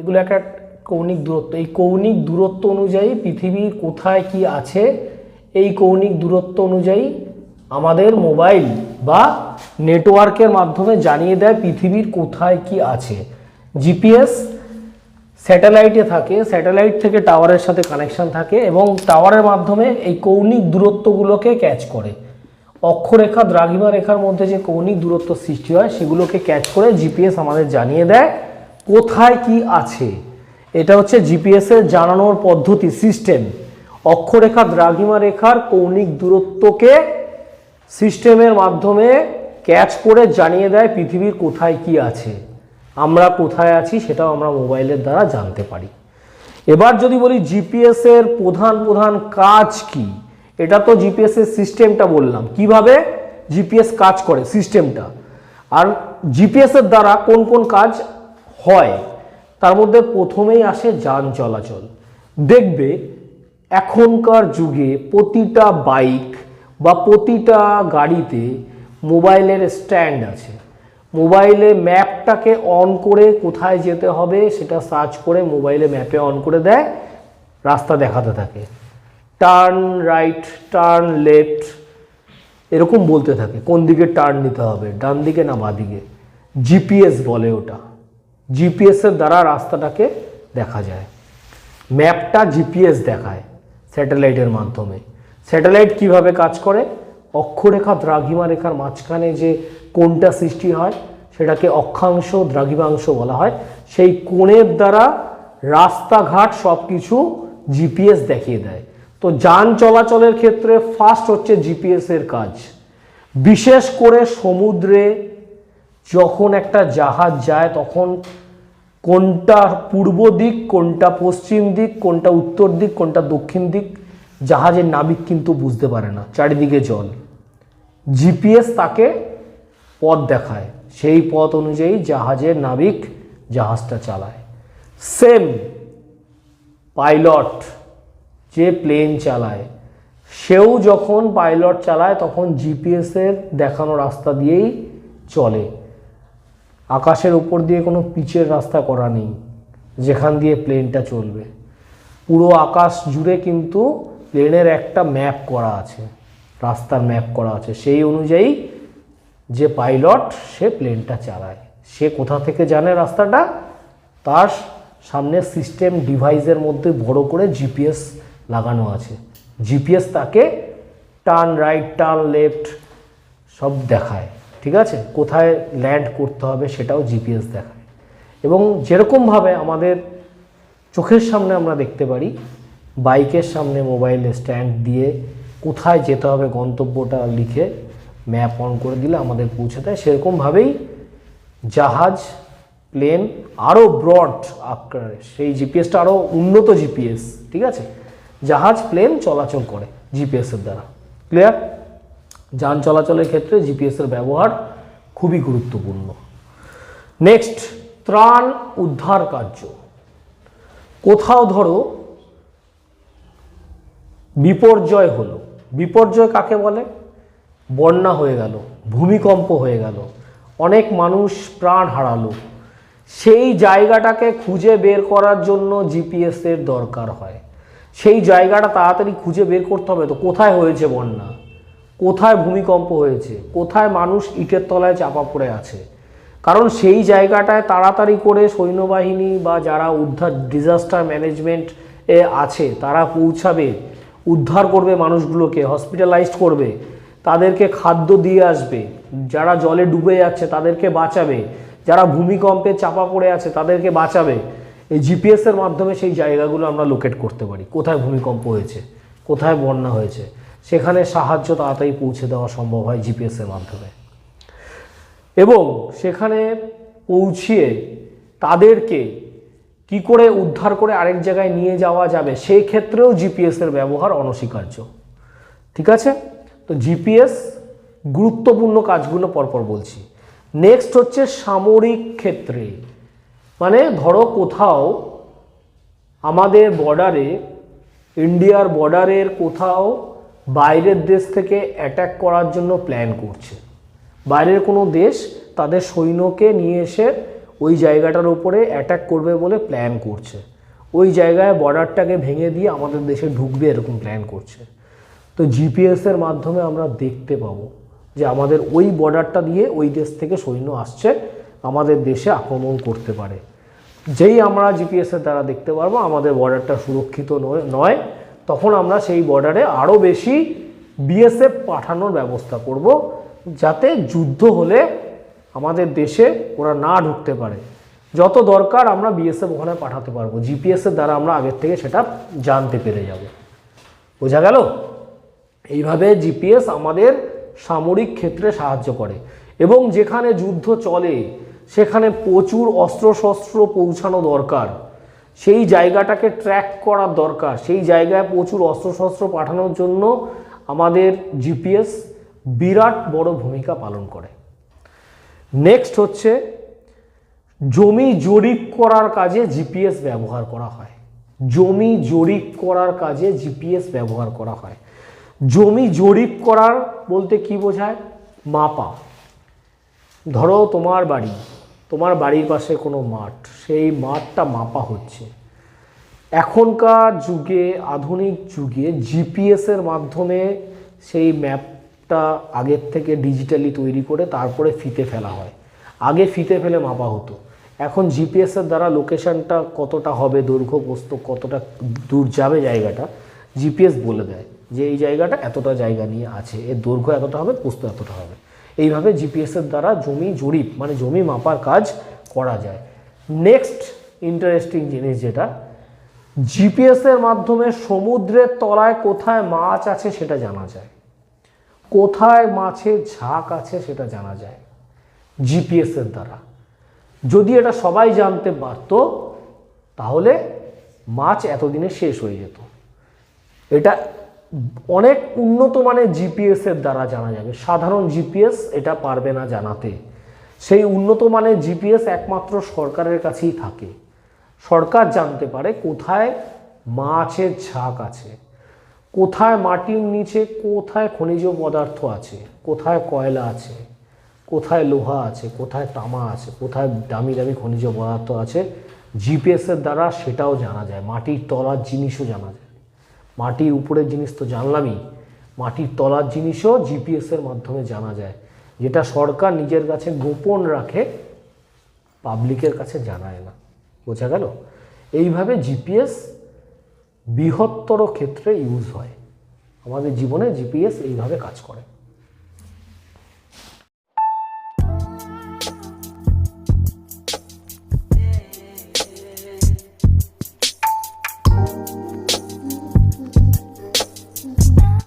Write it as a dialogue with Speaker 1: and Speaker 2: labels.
Speaker 1: এগুলো একটা কৌণিক দূরত্ব। এই কৌণিক দূরত্ব অনুযায়ী পৃথিবীর কোথায় কি আছে, এই কৌণিক দূরত্ব অনুযায়ী আমাদের মোবাইল বা নেটওয়ার্কের মাধ্যমে জানিয়ে দেয় পৃথিবীর কোথায় কি আছে। জিপিএস স্যাটেলাইটে থাকে, স্যাটেলাইট থেকে টাওয়ারের সাথে কানেকশন থাকে এবং টাওয়ারের মাধ্যমে এই কৌণিক দূরত্বগুলোকে ক্যাচ করে। অক্ষরেখা দ্রাঘিমা রেখার মধ্যে যে কৌণিক দূরত্ব সৃষ্টি হয়, সেগুলোকে ক্যাচ করে জিপিএস আমাদের জানিয়ে দেয়। কোথায় কি আছে? এটা হচ্ছে জিপিএস এর জানানোর পদ্ধতি, সিস্টেম। অক্ষরেখা দ্রাঘিমা রেখার কৌণিক দূরত্বকে সিস্টেমের মাধ্যমে ক্যাচ করে জানিয়ে দেয় পৃথিবীর কোথায় কি আছে। আমরা কোথায় আছি সেটাও আমরা মোবাইলের দ্বারা জানতে পারি। এবার যদি বলি জিপিএস এর প্রধান প্রধান কাজ কি? এটা তো জিপিএস এর সিস্টেমটা বললাম। কীভাবে জিপিএস কাজ করে, সিস্টেমটা? আর জিপিএস এর দ্বারা কোন কোন কাজ হয়, তার মধ্যে প্রথমেই আসে যান চলাচল। দেখবে এখনকার যুগে প্রতিটা বাইক বা প্রতিটা গাড়িতে মোবাইলের স্ট্যান্ড আছে। মোবাইলে ম্যাপটাকে অন করে কোথায় যেতে হবে সেটা সার্চ করে মোবাইলে ম্যাপে অন করে দেয়, রাস্তা দেখাতে থাকে। টার্ন রাইট, টার্ন লেফট, এরকম বলতে থাকে, কোন দিকে টার্ন নিতে হবে, ডান দিকে না বাঁ দিকে। জিপিএস বলে ওটা। জিপিএসের দ্বারা রাস্তাটাকে দেখা যায়। ম্যাপটা জিপিএস দেখায় স্যাটেলাইটের মাধ্যমে। স্যাটেলাইট কীভাবে কাজ করে? অক্ষরেখা দ্রাঘিমা রেখার মাঝখানে যে কোণটা সৃষ্টি হয়, সেটাকে অক্ষাংশ দ্রাঘিমাংশ বলা হয়। সেই কোণের দ্বারা রাস্তাঘাট সব কিছু জিপিএস দেখিয়ে দেয়। তো যান চলাচলের ক্ষেত্রে ফার্স্ট হচ্ছে জিপিএস এর কাজ। বিশেষ করে সমুদ্রে যখন একটা জাহাজ যায়, তখন কোনটা পূর্ব দিক, কোনটা পশ্চিম দিক, কোনটা উত্তর দিক, কোনটা দক্ষিণ দিক, জাহাজের নাবিক কিন্তু বুঝতে পারে না, চারিদিকে জল। জিপিএস তাকে পথ দেখায়, সেই পথ অনুযায়ী জাহাজের নাবিক জাহাজটা চালায়। সেম পাইলট যে প্লেন চালায়, সেও যখন পাইলট চালায়, তখন জিপিএসের দেখানো রাস্তা দিয়েই চলে। আকাশের উপর দিয়ে কোনো পিচের রাস্তা করা নেই, যেখান দিয়ে প্লেনটা চলবে। পুরো আকাশ জুড়ে কিন্তু প্লেনের একটা ম্যাপ করা আছে, রাস্তার ম্যাপ করা আছে। সেই অনুযায়ী যে পাইলট, সে প্লেনটা চালায়। সে কোথা থেকে জানে রাস্তাটা? তার সামনে সিস্টেম ডিভাইসের মধ্যে বড় করে জিপিএস লাগানো আছে। জিপিএস তাকে টার্ন রাইট, টার্ন লেফট সব দেখায়। ঠিক আছে? কোথায় ল্যান্ড করতে হবে সেটাও জিপিএস দেখায়। এবং যেরকমভাবে আমাদের চোখের সামনে আমরা দেখতে পারি, বাইকের সামনে মোবাইল স্ট্যান্ড দিয়ে কোথায় যেতে হবে গন্তব্যটা লিখে ম্যাপ অন করে দিলে আমাদের পৌঁছে দেয়। সেরকমভাবেই জাহাজ প্লেন আরও ব্রড আকারে, সেই জিপিএসটা আরও উন্নত জিপিএস ঠিক আছে? জাহাজ প্লেন চলাচল করে জিপিএসের দ্বারা। ক্লিয়ার যান চলাচলের ক্ষেত্রে জিপিএসের ব্যবহার খুবই গুরুত্বপূর্ণ। নেক্সট ত্রাণ উদ্ধার কার্য। কোথাও ধরো, বিপর্যয় হলো। বিপর্যয় কাকে বলে? বন্যা হয়ে গেল, ভূমিকম্প হয়ে গেল, অনেক মানুষ প্রাণ হারালো। সেই জায়গাটাকে খুঁজে বের করার জন্য জিপিএস এর দরকার হয়। সেই জায়গাটা তাড়াতাড়ি খুঁজে বের করতে হবে, তো কোথায় হয়েছে বন্যা? কোথায় ভূমিকম্প হয়েছে, কোথায় মানুষ ইটের তলায় চাপা পড়ে আছে। কারণ সেই জায়গাটায় তাড়াতাড়ি করে সৈন্যবাহিনী বা যারা উদ্ধার ডিজাস্টার ম্যানেজমেন্ট এ আছে, তারা পৌঁছাবে, উদ্ধার করবে মানুষগুলোকে হসপিটালাইজড করবে, তাদেরকে খাদ্য দিয়ে আসবে, যারা জলে ডুবে যাচ্ছে তাদেরকে বাঁচাবে, যারা ভূমিকম্পে চাপা পড়ে আছে তাদেরকে বাঁচাবে। এই জিপিএস এর মাধ্যমে সেই জায়গাগুলো আমরা লোকেট করতে পারি। কোথায় ভূমিকম্প হয়েছে, কোথায় বন্যা হয়েছে। সেখানে সাহায্য তাড়াতাড়ি পৌঁছে দেওয়া সম্ভব হয় জিপিএসের মাধ্যমে। এবং সেখানে পৌঁছিয়ে তাদেরকে কি করে উদ্ধার করে আরেক জায়গায় নিয়ে যাওয়া যাবে, সেই ক্ষেত্রেও জিপিএস এর ব্যবহার অনস্বীকার্য। ঠিক আছে? তো জিপিএস গুরুত্বপূর্ণ কাজগুলো পরপর বলছি। নেক্সট হচ্ছে সামরিক ক্ষেত্রে। মানে ধরো কোথাও আমাদের বর্ডারে ইন্ডিয়ার বর্ডারের কোথাও বাইরের দেশ থেকে অ্যাটাক করার জন্য প্ল্যান করছে। বাইরের কোনো দেশ তাদের সৈন্যকে নিয়ে এসে ওই জায়গাটার উপরে অ্যাটাক করবে বলে প্ল্যান করছে। ওই জায়গায় বর্ডারটাকে ভেঙে দিয়ে আমাদের দেশে ঢুকবে এরকম প্ল্যান করছে। তো জিপিএসের মাধ্যমে আমরা দেখতে পাবো যে আমাদের ওই বর্ডারটা দিয়ে ওই দেশ থেকে সৈন্য আসছে, আমাদের দেশে আক্রমণ করতে পারে। যেই আমরা জিপিএসের দ্বারা দেখতে পারব, আমাদের বর্ডারটা সুরক্ষিত নয় নয়। তখন আমরা সেই বর্ডারে আরও বেশি বিএসএফ পাঠানোর ব্যবস্থা করব, যাতে যুদ্ধ হলে আমাদের দেশে ওরা না ঢুকতে পারে। যত দরকার আমরা বিএসএফ ওখানে পাঠাতে পারব জিপিএসের দ্বারা আমরা আগের থেকে সেটা জানতে পেরে যাব। বোঝা গেল? এইভাবে জিপিএস আমাদের সামরিক ক্ষেত্রে সাহায্য করে এবং যেখানে যুদ্ধ চলে, সেখানে প্রচুর অস্ত্রশস্ত্র পৌঁছানো দরকার। সেই জায়গাটাকে ট্র্যাক করার দরকার। সেই জায়গায় প্রচুর অস্ত্রশস্ত্র পাঠানোর জন্য আমাদের জিপিএস বিরাট বড় ভূমিকা পালন করে। নেক্সট হচ্ছে, জমি জরিপ করার কাজে জিপিএস ব্যবহার করা হয়। জমি জরিপ করার কাজে জিপিএস ব্যবহার করা হয়। জমি জরিপ করার বলতে কি বোঝায়? মাপা। ধরো তোমার বাড়ি তোমার বাড়ির পাশে কোনো মাঠ, সেই মাঠটা মাপা হচ্ছে। এখনকার যুগে, আধুনিক যুগে জিপিএসের মাধ্যমে সেই ম্যাপটা আগের থেকে ডিজিটালি তৈরি করে তারপরে ফিতে ফেলা হয়। আগে ফিতে ফেলে মাপা হতো। এখন জিপিএসের দ্বারা লোকেশনটা কতটা হবে, দৈর্ঘ্য, প্রস্থ, কতটা দূর যাবে জায়গাটা জিপিএস বলে দেয় যে এই জায়গাটা এতটা জায়গা নিয়ে আছে, এর দৈর্ঘ্য এতটা হবে, প্রস্থ এতটা হবে। এইভাবে জিপিএসের দ্বারা জমি জরিপ মানে জমি মাপার কাজ করা যায়। নেক্সট ইন্টারেস্টিং জিনিস যেটা জিপিএসের মাধ্যমে সমুদ্রের তলায় কোথায় মাছ আছে সেটা জানা যায়। কোথায় মাছের ঝাঁক আছে সেটা জানা যায় জিপিএসের দ্বারা। যদি এটা সবাই জানতে পারত, তাহলে মাছ এতদিনে শেষ হয়ে যেত। এটা অনেক উন্নত মানের জিপিএস এর দ্বারা জানা যাবে। সাধারণ জিপিএস এটা পারবে না জানাতে। সেই উন্নত মানের জিপিএস একমাত্র সরকারের কাছেই থাকে। সরকার জানতে পারে কোথায় মাছের ঝাঁক আছে, কোথায় মাটির নিচে কোথায় খনিজ পদার্থ আছে, কোথায় কয়লা আছে, কোথায় লোহা আছে, কোথায় তামা আছে, কোথায় দামি দামি খনিজ পদার্থ আছে। জিপিএসের দ্বারা সেটাও জানা যায়, মাটির তলার জিনিসও জানা যায়। মাটির উপরের জিনিস তো জানলামই, মাটির তলার জিনিসও জিপিএসের মাধ্যমে জানা যায়, যেটা সরকার নিজের কাছে গোপন রাখে পাবলিকের কাছে জানায় না। বোঝা গেল? এইভাবে জিপিএস বৃহত্তর ক্ষেত্রে ইউজ হয়। আমাদের জীবনে জিপিএস এইভাবে কাজ করে।